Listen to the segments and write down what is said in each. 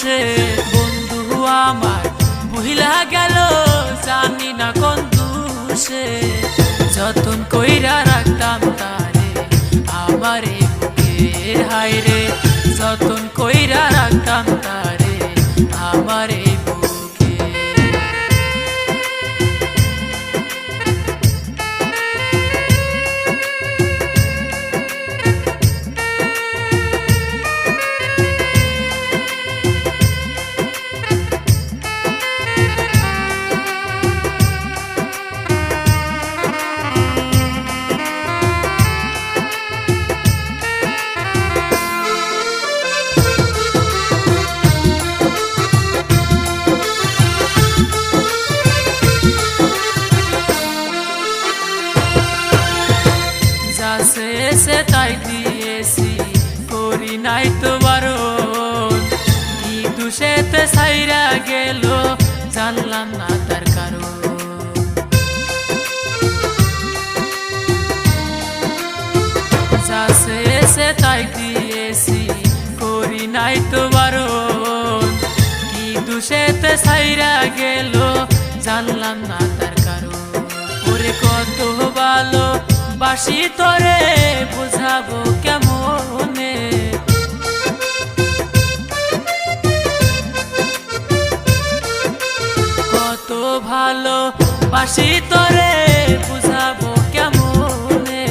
সে বন্ধু আমার, মহিলা গেল, জানি না কোন সে যতন কইরা রাখতাম তারে, আমারে বুকের হাইরে যতন কইরা রাখতাম তারে। এসে তাই দিয়েছি, করি নাই তো বারণ। কি দুষেতে সাইরা গেল, জানলাম না তার কারণ। এসে তাই দিয়েছি, করি নাই তো বারণ। কি দুষেতে সাইরা গেল, জানলাম না তার কারণ। ওরে কত বাসি তোরে, বুঝাবো কেমনে? কত ভালো বাসি তোরে, বুঝাবো কেমনে?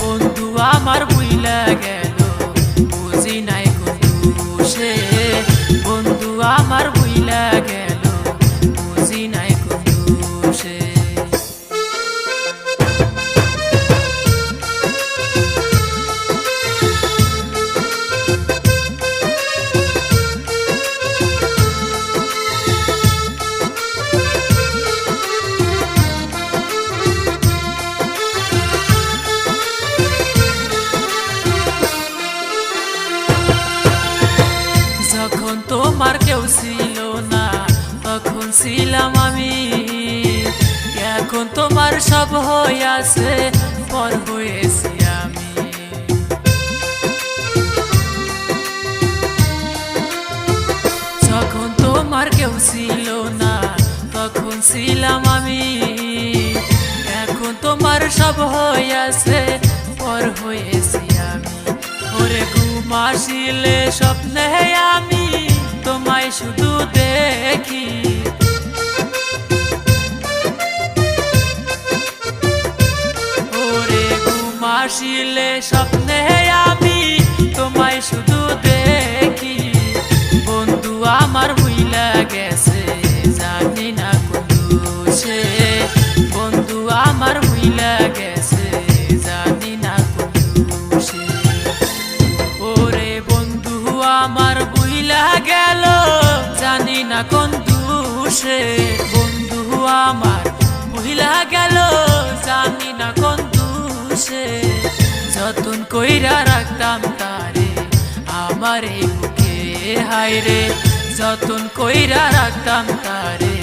বন্ধু আমার বুইলা গেল, বুঝি নাই কোনো বন্ধু আমার ছিলাম আমি। এখন তোমার সব হইয়াছে পর হয়েছি আমি। যখন তোমার কেউ ছিল না, তখন ছিলাম আমি। এখন তোমার সব হইয়াছে পর হয়েছি আমি। ওরে ঘুমাসিলে স্বপ্নে আমি। তোমায় শুধু দেখি। ওরে ঘুমাসিলে স্বপ্নে আমি তোমায় শুধু দেখি। বন্ধু আমার ভুইলা গেছে, জানি না কোন বন্ধু আমার ভুইলা গেছে, জানি না কোন ওরে বন্ধু আমার বুইলা গেল, জানি না কোন দুষে। বন্ধু আমার মহিলা গেল, জানি না কোন দুষে। যতন কইরা রাখতাম তারে, আমার এই বুকে হাইরে যতন কইরা রাখতাম তারে,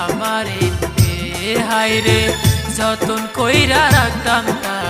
আমার এই বুকে হাইরে যতন কইরা রাখতাম তারে।